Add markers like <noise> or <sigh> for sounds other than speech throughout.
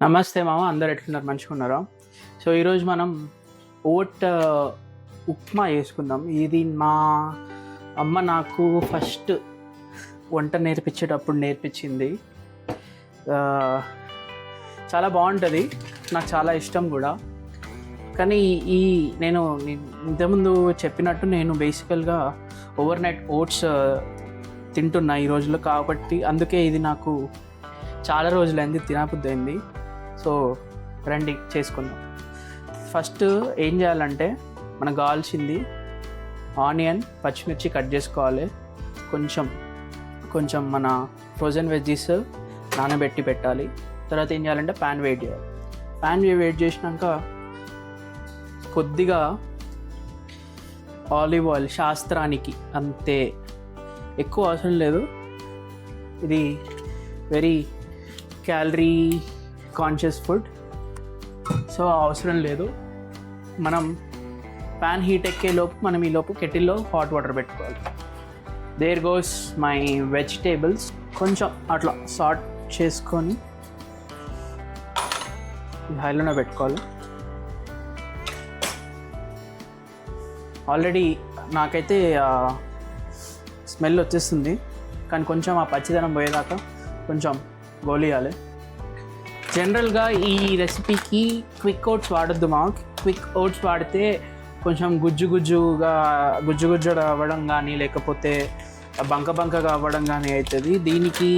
నమస్తే మామ అందరు ఎట్లున్నారు? మంచిగా ఉన్నారా సో ఈరోజు మనం ఓట్ ఉప్మా చేసుకుందాం ఇది మా అమ్మ నాకు ఫస్ట్ వంట నేర్పించేటప్పుడు నేర్పించింది. చాలా బాగుంటుంది. నాకు చాలా ఇష్టం కూడా. కానీ ఈ నేను ఇంతకుముందు చెప్పినట్టు నేను బేసికల్గా ఓవర్ నైట్ ఓట్స్ తింటున్నా ఈ రోజుల్లో కాబట్టి అందుకే ఇది నాకు చాలా రోజులైంది తినబుద్దైంది సో రండి చేసుకుందాం. ఫస్ట్ ఏం చేయాలంటే మనకు కావాల్సింది ఆనియన్ పచ్చిమిర్చి కట్ చేసుకోవాలి. కొంచెం కొంచెం మన ఫ్రోజన్ వెజ్జీస్ నానబెట్టి పెట్టాలి. తర్వాత ఏం చేయాలంటే ప్యాన్ వెయిట్ చేయాలి. ప్యాన్ వెయిట్ చేసినాక కొద్దిగా ఆలివ్ ఆయిల్ శాస్త్రానికి అంతే. ఎక్కువ అవసరం లేదు. ఇది very calorie conscious food so అవసరం లేదు. మనం ప్యాన్ హీట్ ఎక్కే లోపు మనం ఈ లోపు కెటిల్లో హాట్ వాటర్ పెట్టుకోవాలి. దేర్ గోస్ మై వెజిటేబుల్స్ కొంచెం అట్లా సార్ట్ చేసుకొని హైలోనే పెట్టుకోవాలి. ఆల్రెడీ నాకైతే స్మెల్ వచ్చేస్తుంది. కానీ కొంచెం ఆ పచ్చిదనం పోయేదాకా కొంచెం గోలియాలి. జనరల్గా ఈ రెసిపీకి క్విక్ ఓట్స్ వాడొద్దు మా క్విక్ ఓట్స్ వాడితే కొంచెం గుజ్జు గుజ్జుగా గుజ్జు గుజ్జు అవ్వడం కానీ లేకపోతే బంక బంకగా అవ్వడం కానీ అవుతుంది దీనికి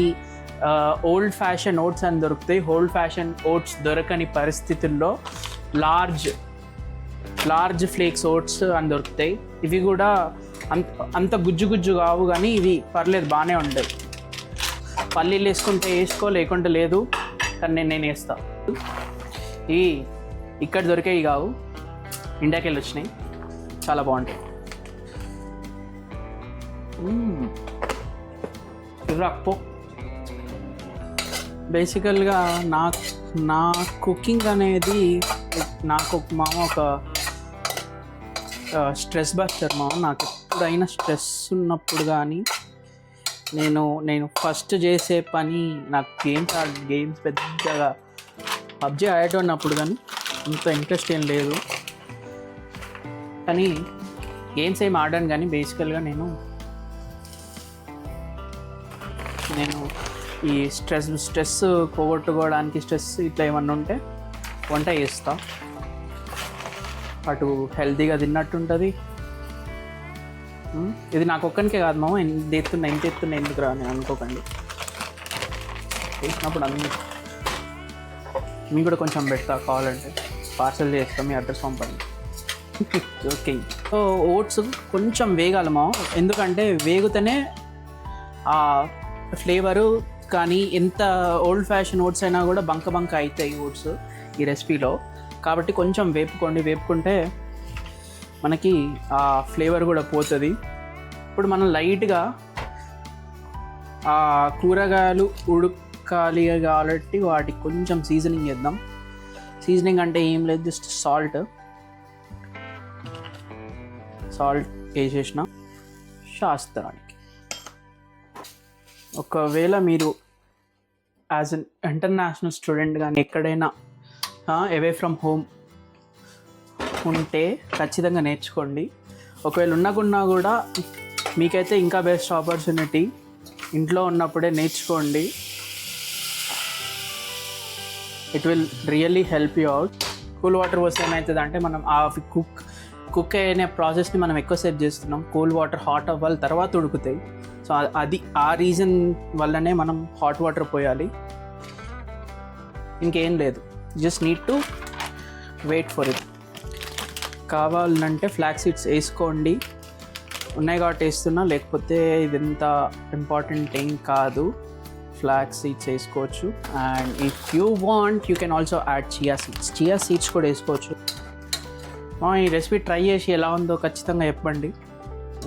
ఓల్డ్ ఫ్యాషన్ ఓట్స్ అని దొరుకుతాయి. ఓల్డ్ ఫ్యాషన్ ఓట్స్ దొరకని పరిస్థితుల్లో లార్జ్ లార్జ్ ఫ్లేక్స్ ఓట్స్ అని దొరుకుతాయి. ఇవి కూడా అంత అంత గుజ్జు గుజ్జు కావు కానీ ఇవి పర్లేదు బాగానే ఉండదు పల్లీలు వేసుకుంటే వేసుకో లేకుంటే లేదు. కానీ నేను నేను వేస్తా. ఈ ఇక్కడ దొరికేవి కావు ఇండియాకి వెళ్ళి వచ్చినాయి. చాలా బాగుంటాయి. రాకపో బేసికల్గా నా నా కుకింగ్ అనేది నాకు మామ ఒక స్ట్రెస్ బస్టర్ మామ నాకు ఎప్పుడైనా స్ట్రెస్ ఉన్నప్పుడు కానీ నేను నేను ఫస్ట్ చేసే పని నాకు గేమ్స్ ఆడ గేమ్స్ పెద్దగా పబ్జీ అప్పుడు కానీ అంత ఇంట్రెస్ట్ ఏం లేదు. కానీ గేమ్స్ ఏం ఆడాను కానీ బేసికల్గా నేను నేను ఈ స్ట్రెస్ స్ట్రెస్ పోగొట్టుకోవడానికి స్ట్రెస్ ఇట్లా ఏమన్నా ఉంటే వంట చేస్తా. అటు హెల్తీగా తిన్నట్టుంటుంది ఉంటుంది. ఇది నాకు ఒక్కనికే కాదు మామ ఎంత ఎత్తున్నా ఎంత ఎత్తున్నా ఎందుకు రా అని అనుకోకండి. చేసినప్పుడు అన్ని మీకు కూడా కొంచెం పెడతా కావాలంటే. పార్సల్ చేస్తాం మీ అడ్రస్ పంపండి. <laughs> ఓకే. సో ఓట్స్ కొంచెం వేగాలి మా ఎందుకంటే వేగితేనే ఆ ఫ్లేవరు కానీ ఎంత ఓల్డ్ ఫ్యాషన్ ఓట్స్ అయినా కూడా బంక బంక అవుతాయి ఓట్స్ ఈ రెసిపీలో. కాబట్టి కొంచెం వేపుకోండి వేపుకుంటే మనకి ఆ ఫ్లేవర్ కూడా పోతుంది. ఇప్పుడు మనం లైట్గా ఆ కూరగాయలు ఉడకాలి కాబట్టి వాటికి కొంచెం సీజనింగ్ చేద్దాం. సీజనింగ్ అంటే ఏం లేదు జస్ట్ సాల్ట్. సాల్ట్ వేసేసిన శాస్త్రానికి. ఒకవేళ మీరు యాజ్ అన్ ఇంటర్నేషనల్ స్టూడెంట్ కానీ ఎక్కడైనా అవే ఫ్రమ్ హోమ్ ఉంటే ఖచ్చితంగా నేర్చుకోండి. ఒకవేళ ఉన్నకున్నా కూడా మీకైతే ఇంకా బెస్ట్ ఆపర్చునిటీ ఇంట్లో ఉన్నప్పుడే నేర్చుకోండి. It will really help you out cool water పోస్తే ఏమవుతుంది అంటే మనం ఆ కుక్ కుక్ అయ్యే ప్రాసెస్ని మనం ఎక్కువ సేపు చేస్తున్నాం. కూల్ వాటర్ హాట్ అవ్వాలి తర్వాత ఉడుకుతాయి. సో అది ఆ రీజన్ వల్లనే మనం హాట్ వాటర్ పోయాలి. ఇంకేం లేదు. Just need to wait for it కావాలంటే ఫ్లాక్ సీడ్స్ వేసుకోండి. ఉన్నాయి కాబట్టి వేస్తున్నా లేకపోతే ఇదంత ఇంపార్టెంట్ ఏం కాదు. ఫ్లాక్ సీడ్స్ వేసుకోవచ్చు. And if you want you can also add chia seeds chia seeds కూడా వేసుకోవచ్చు. ఈ రెసిపీ ట్రై చేసి ఎలా ఉందో ఖచ్చితంగా చెప్పండి.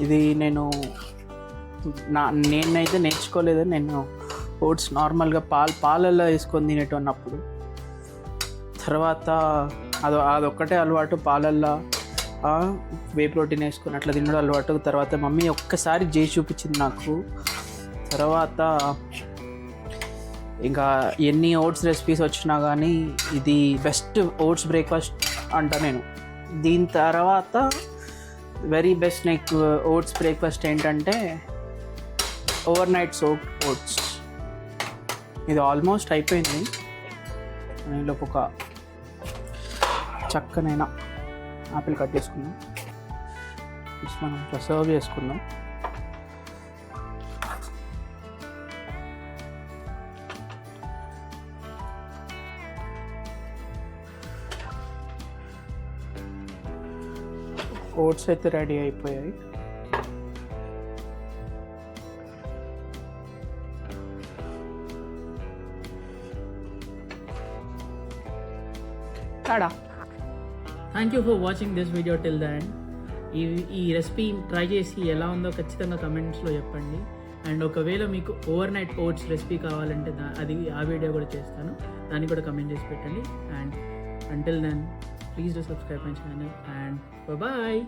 ఇది నేను నా నేనైతే నేర్చుకోలేదు. నేను ఓట్స్ నార్మల్గా పాలు పాలల్లో వేసుకొని తినేటప్పుడు తర్వాత అది అదొక్కటే అలవాటు పాలల్లో. వే ప్రోటీన్ వేసుకుని అట్లా తినడం అలవాటు. తర్వాత మమ్మీ ఒక్కసారి చేసి చూపించింది నాకు. తర్వాత ఇంకా ఎన్ని ఓట్స్ రెసిపీస్ వచ్చినా కానీ ఇది బెస్ట్ ఓట్స్ బ్రేక్ఫాస్ట్ అంట నేను. దీని తర్వాత very best next oats breakfast ఏంటంటే ఓవర్ నైట్ సోప్ ఓట్స్. ఇది ఆల్మోస్ట్ అయిపోయింది. లోపు ఒక చక్కనైనా ఆపిల్ కట్ చేసుకుందాం. Just మనం ఇట్లా సర్వ్ చేసుకుందాం. ఓట్స్ అయితే రెడీ అయిపోయాయి. Tada? Thank you for watching this video till the end ఈ ఈ రెసిపీ ట్రై చేసి ఎలా ఉందో ఖచ్చితంగా కమెంట్స్లో చెప్పండి. అండ్ ఒకవేళ మీకు ఓవర్ నైట్ ఓట్స్ రెసిపీ కావాలంటే దా అది ఆ వీడియో కూడా చేస్తాను. దాన్ని కూడా కమెంట్ చేసి పెట్టండి. And until then please do subscribe my channel and bye